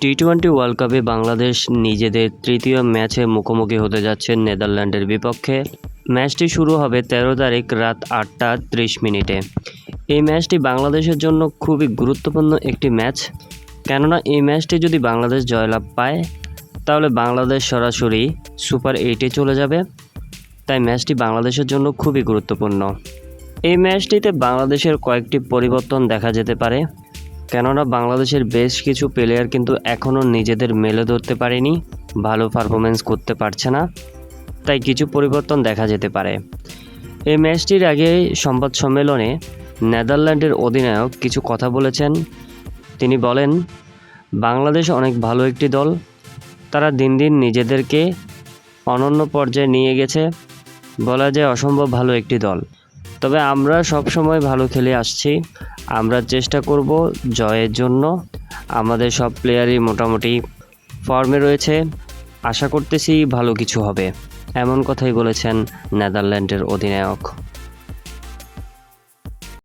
T twenty world কাপে বাংলাদেশ নিজেদের তৃতীয় ম্যাচে মুখোমুখি হতে যাচ্ছে নেদারল্যান্ডের বিপক্ষে। ম্যাচটি শুরু হবে তেরো তারিখ রাত আটটা ত্রিশ মিনিটে। এই ম্যাচটি বাংলাদেশের জন্য খুবই গুরুত্বপূর্ণ একটি ম্যাচ। কেননা এই ম্যাচটি যদি বাংলাদেশ জয়লাভ পায়, তাহলে বাংলাদেশ সরাসরি সুপার এইটে চলে যাবে। তাই ম্যাচটি বাংলাদেশের জন্য খুবই গুরুত্বপূর্ণ। এই ম্যাচটিতে বাংলাদেশের কয়েকটি পরিবর্তন দেখা যেতে পারে। কেননা বাংলাদেশের বেশ কিছু প্লেয়ার কিন্তু এখনও নিজেদের মেলে ধরতে পারেনি, ভালো পারফরমেন্স করতে পারছে না, তাই কিছু পরিবর্তন দেখা যেতে পারে। এই ম্যাচটির আগে সংবাদ সম্মেলনে নেদারল্যান্ডের অধিনায়ক কিছু কথা বলেছেন। তিনি বলেন, বাংলাদেশ অনেক ভালো একটি দল। তারা দিন দিন নিজেদেরকে অনন্য পর্যায়ে নিয়ে গেছে। বলা যায় অসম্ভব ভালো একটি দল। তবে আমরা সব সময় ভালো খেলে আসছি। আমরা চেষ্টা করব জয়ের জন্য। আমাদের সব প্লেয়ারই মোটামুটি ফর্মে রয়েছে। আশা করতেছি ভালো কিছু হবে। এমন কথাই বলেছেন নেদারল্যান্ডের অধিনায়ক।